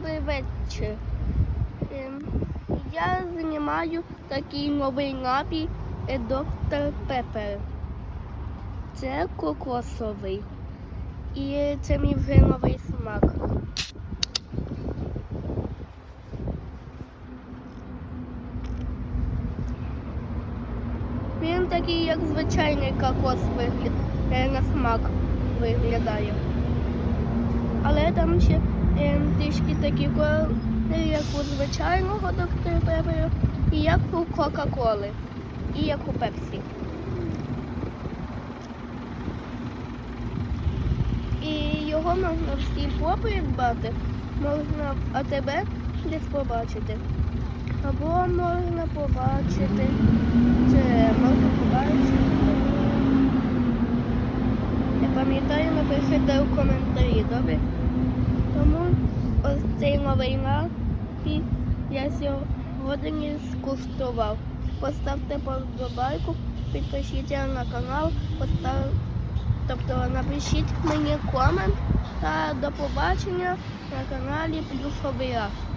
добрий вечір. Ем, Я знімаю такий новий напій доктор Пепер. Це кокосовий. І це мій вже новий смак. Він такий, як звичайний кокос вигляд, е, на смак виглядає. Але там ще трішки такі кольори, як у звичайного доктора Пепера, і як у Кока-Коли, і як у Пепсі. І його можна всі придбати, можна в АТБ десь побачити. Або можна побачити, це можна побачити. Я пам'ятаю, напишіть у коментарі, добре? Новий напій я сьогодні скуштував. Поставте подобайку, підпишіться на канал, постав... тобто напишіть мені комент та до побачення на каналі Плюсовий Раф.